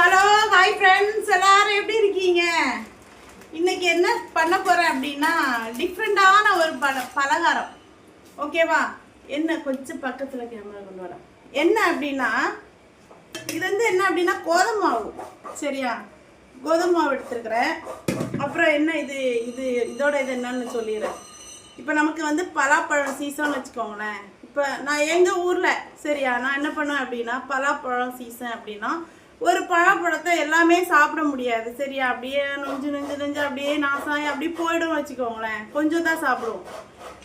Hello hi friends எல்லாரும் எப்படி இருக்கீங்க? இன்னைக்கு என்ன பண்ண போகிறேன் அப்படின்னா டிஃப்ரெண்டான ஒரு பல பலகாரம். ஓகேவா என்ன கொஞ்சம் பக்கத்தில் கேமரா கொண்டு வரேன். என்ன அப்படின்னா இது வந்து என்ன அப்படின்னா கோதுமை மாவு. சரியா? கோதுமை மாவு எடுத்துருக்குறேன். அப்புறம் என்ன இது இது இதோட இது என்னன்னு சொல்லிடுறேன். இப்போ நமக்கு வந்து பலாப்பழம் சீசன் வச்சுக்கோங்களேன். இப்போ நான் எங்கள் ஊரில் சரியா? நான் என்ன பண்ணுவேன் அப்படின்னா பலாப்பழம் சீசன் அப்படின்னா ஒரு பழப்பழத்தை எல்லாமே சாப்பிட முடியாது. சரியா? அப்படியே நொஞ்சு நொஞ்சு நெஞ்சு அப்படியே நாசாயி அப்படியே போயிடும் வச்சுக்கோங்களேன். கொஞ்சம் தான் சாப்பிடுவோம்.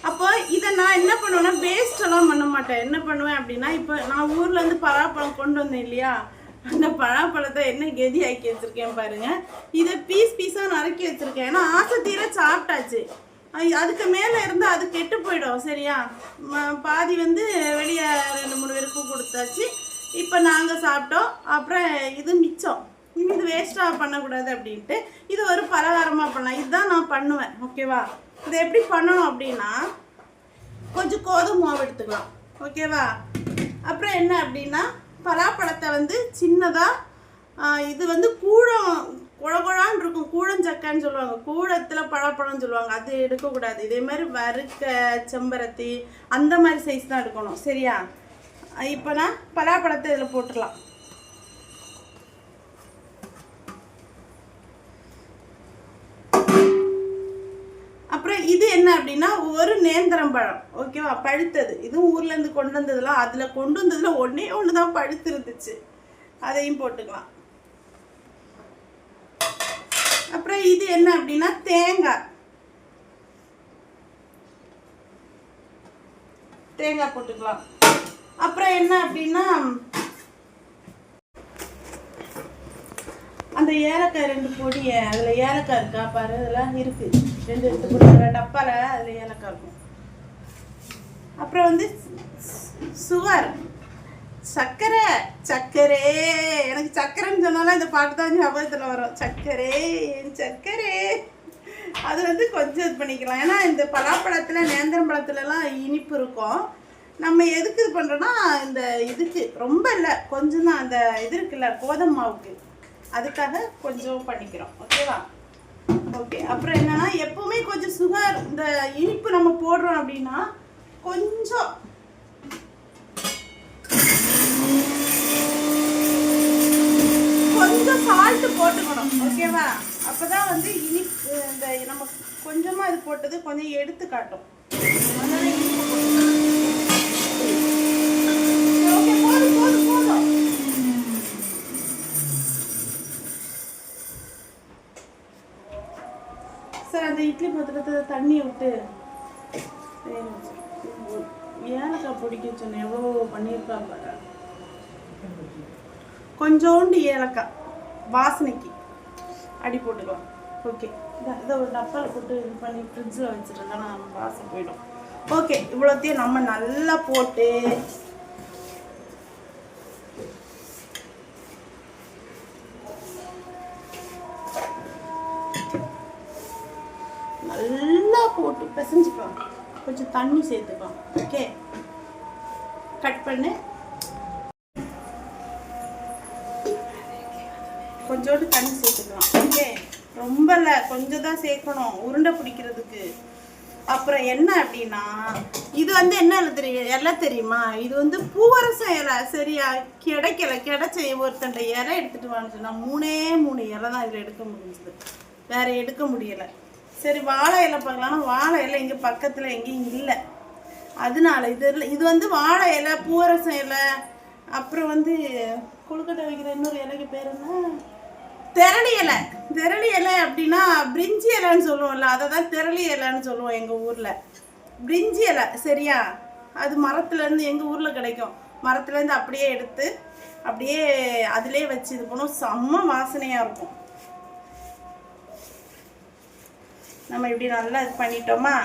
அப்போ இதை நான் என்ன பண்ணுவேன்னா வேஸ்டெல்லாம் பண்ண மாட்டேன். என்ன பண்ணுவேன் அப்படின்னா இப்போ நான் ஊர்ல இருந்து பலாப்பழம் கொண்டு வந்தேன் இல்லையா? அந்த பழாப்பழத்தை என்ன கெதி ஆக்கி வச்சிருக்கேன் பாருங்க. இதை பீஸ் பீஸாக நறுக்கி வச்சிருக்கேன். ஏன்னா ஆசை தீர சாப்பிட்டாச்சு அதுக்கு மேலே இருந்து அது கெட்டு போயிடும். சரியா? பாதி வந்து வெளியே ரெண்டு மூணு பேருக்கு கொடுத்தாச்சு. இப்போ நாங்கள் சாப்பிட்டோம். அப்புறம் இது மிச்சம். இனி இது வேஸ்ட்டாக பண்ணக்கூடாது அப்படின்ட்டு இது ஒரு பலகாரமாக பண்ணலாம். இதுதான் நான் பண்ணுவேன். ஓகேவா இதை எப்படி பண்ணணும் அப்படின்னா கொஞ்சம் கோதுமை மாவு எடுத்துக்கலாம். ஓகேவா அப்புறம் என்ன அப்படின்னா பலாப்பழத்தை வந்து சின்னதாக இது வந்து கூழம் குழகுழான்னு இருக்கும். கூழஞ்சக்கான்னு சொல்லுவாங்க. கூழத்தில் பழப்பழம்னு சொல்லுவாங்க. அது எடுக்கக்கூடாது. இதே மாதிரி வறுக்க செம்பருத்தி அந்த மாதிரி சைஸ் தான் எடுக்கணும். சரியா? இப்போ நான் பலாப்பழத்தை இதில் போட்டுடலாம். அப்புறம் இது என்ன அப்படின்னா ஒரு நேந்திரம் பழம். ஓகேவா பழுத்தது. இதுவும் ஊர்ல இருந்து கொண்டு வந்ததுலாம் அதுல கொண்டு வந்ததுல ஒன்றே ஒன்று தான் பழுத்து இருந்துச்சு அதையும் போட்டுக்கலாம். அப்புறம் இது என்ன அப்படின்னா தேங்காய். தேங்காய் போட்டுக்கலாம். அப்புறம் என்ன அப்படின்னா அந்த ஏலக்காய் ரெண்டு பொடி அதுல ஏலக்காய் இருக்கா பாரு அதெல்லாம் இருக்கு. ரெண்டு எடுத்து கொடுக்குற டப்பால அதுல ஏலக்காய் இருக்கும். அப்புறம் வந்து சுகர். சர்க்கரை சர்க்கரே எனக்கு சர்க்கரைன்னு சொன்னாலும் இந்த பாட்டு தான் ஞாபகத்தில் வரும். சர்க்கரை என் சர்க்கரை அது வந்து கொஞ்சம் இது பண்ணிக்கலாம். ஏன்னா இந்த பலாப்பழத்தில் நேந்திரம் பழத்துலலாம் இனிப்பு இருக்கும். நம்ம எதுக்கு இது பண்ணுறோன்னா இந்த இதுக்கு ரொம்ப இல்லை கொஞ்சம் தான் அந்த இது இருக்குல்ல கோதம் மாவுக்கு. அதுக்காக கொஞ்சம் பண்ணிக்கிறோம் ஓகேவா? ஓகே அப்புறம் என்னன்னா எப்பவுமே கொஞ்சம் சுகர் இந்த இனிப்பு நம்ம போடுறோம் அப்படின்னா கொஞ்சம் கொஞ்சம் சால்ட்டு போட்டுக்கணும் ஓகேவா? அப்பதான் வந்து இனிப்பு இந்த நம்ம கொஞ்சமாக இது போட்டது கொஞ்சம் எடுத்து காட்டும். அதனால இனிப்பு சார் அந்த இட்லி பாத்திரத்தை தண்ணி விட்டு. ஏலக்காய் பிடிக்க சொன்னேன். எவ்வளோ பண்ணியிருக்கா பாரு. கொஞ்சோண்டு ஏலக்காய் வாசனைக்கு. அடி போட்டுக்கலாம். ஓகே. இதை ஒரு டப்பாவில் போட்டு இது பண்ணி ஃப்ரிட்ஜில் வச்சுருந்தா வாசம் போயிடும். ஓகே இவ்வளோத்தையும் நம்ம நல்லா போட்டு நல்லா போட்டு பிசைஞ்சுக்கலாம் கொஞ்சம் தண்ணி சேர்த்துக்கலாம் ஓகே கட் பண்ணு. கொஞ்சோண்டு தண்ணி சேர்த்துக்கலாம். ஓகே ரொம்ப இல்லை கொஞ்சம் தான் சேர்க்கணும். உருண்டை பிடிக்கிறதுக்கு. அப்புறம் என்ன அப்படின்னா இது வந்து என்ன தெரியும் இலை தெரியுமா? இது வந்து பூவரசம் இலை. சரியா? கிடைக்கல. கிடைச்ச ஒருத்தண்ட இலை எடுத்துகிட்டு வான்னு சொன்னால் மூணே மூணு இலை தான் இதில் எடுக்க முடிஞ்சது. வேற எடுக்க முடியலை. சரி வாழை இலை பார்க்கலாம்னா வாழை இலை இங்கே பக்கத்தில் எங்கேயும் இல்லை. அதனால இது இது வந்து வாழை இலை பூவரசம் இலை அப்புறம் வந்து கொழுக்கட்டை வைக்கிற இன்னொரு இலைக்கு பேர் என்ன? திரளி இலை. திரளி இலை அப்படின்னா பிரிஞ்சி இலைன்னு சொல்லுவோம்ல அதை தான் திரளி இலைன்னு சொல்லுவோம் எங்கள் ஊரில். பிரிஞ்சி இலை சரியா? அது மரத்துலேருந்து எங்கள் ஊரில் கிடைக்கும். மரத்துலேருந்து அப்படியே எடுத்து அப்படியே அதிலே வச்சு இது பண்ணுவோம். செம்ம வாசனையாக இருக்கும். நம்ம இப்படி நல்லா இது பண்ணிட்டோமா?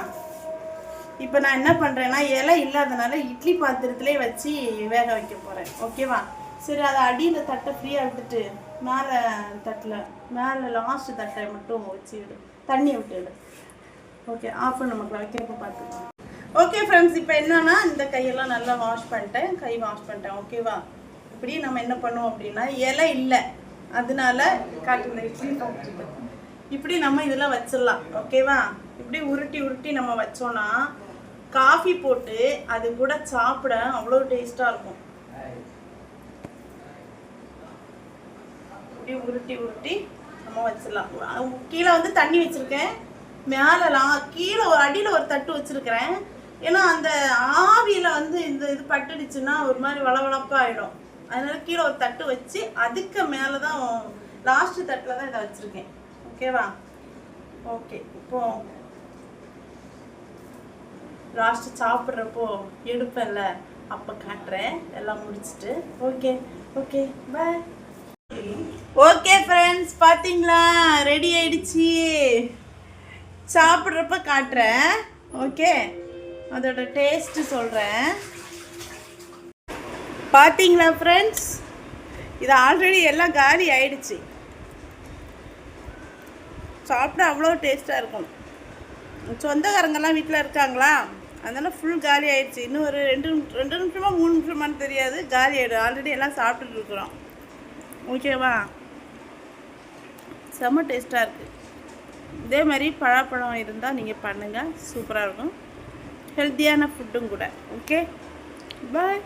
இப்போ நான் என்ன பண்ணுறேன்னா இலை இல்லாதனால இட்லி பாத்திரத்துலேயே வச்சு வேக வைக்க போகிறேன் ஓகேவா சரி அதை அடியில் தட்டை ஃப்ரீயாக விட்டுட்டு மேலே தட்டில் மேலே லாஸ்ட் தட்டை மட்டும் வச்சு விடு தண்ணியை விட்டுவிடு ஓகே ஆஃப் பண்ண வைக்கிறப்ப பார்த்துக்கலாம் ஓகே ஃப்ரெண்ட்ஸ் இப்போ என்னென்னா இந்த கையெல்லாம் நல்லா வாஷ் பண்ணிட்டேன். கை வாஷ் பண்ணிட்டேன். ஓகேவா இப்படி நம்ம என்ன பண்ணுவோம் அப்படின்னா இலை இல்லை. அதனால காட்டுல இட்லி காட்டுது இப்படி நம்ம இதில் வச்சிடலாம் ஓகேவா இப்படி உருட்டி உருட்டி நம்ம வச்சோம்னா காஃபி போட்டு அது கூட சாப்பிட அவ்வளோ டேஸ்ட்டாக இருக்கும். இப்படி உருட்டி உருட்டி நம்ம வச்சிடலாம். கீழே வந்து தண்ணி வச்சுருக்கேன். மேலலாம் கீழே ஒரு அடியில் ஒரு தட்டு வச்சுருக்கிறேன். ஏன்னா அந்த ஆவியில் வந்து இந்த இது பட்டுடுச்சுன்னா ஒரு மாதிரி வளவளப்பாக ஆகிடும் அதனால கீழே ஒரு தட்டு வச்சு அதுக்கு மேலே தான் லாஸ்ட்டு தட்டில் தான் இதை வச்சுருக்கேன். ஓகேவா ஓகே இப்போ லாஸ்ட் சாப்பிட்றப்போ எடுப்பேன்ல அப்போ காட்டுறேன். எல்லாம் முடிச்சிட்டு. Okay okay bye okay friends பார்த்தீங்களா ரெடி ஆயிடுச்சு. சாப்பிட்றப்ப காட்டுறேன். ஓகே அதோட டேஸ்ட்டு சொல்கிறேன் பார்த்தீங்களா ஃப்ரெண்ட்ஸ் இது ஆல்ரெடி எல்லாம் காலி ஆயிடுச்சு. சாப்பிட அவ்வளோ டேஸ்ட்டாக இருக்கும். சொந்தக்காரங்கெல்லாம் வீட்டில் இருக்காங்களா? அதனால் ஃபுல் காலி ஆயிடுச்சு. இன்னும் ஒரு ரெண்டு ரெண்டு நிமிஷமாக மூணு நிமிஷமான்னு தெரியாது. காலி ஆகிடும் ஆல்ரெடி எல்லாம் சாப்பிட்டுட்டு இருக்கிறோம். ஓகேவா செம்ம டேஸ்ட்டாக இருக்குது இதே மாதிரி பழாப்பழம் இருந்தால் நீங்கள் பண்ணுங்கள் சூப்பராக இருக்கும். ஹெல்த்தியான ஃபுட்டும் கூட. Okay bye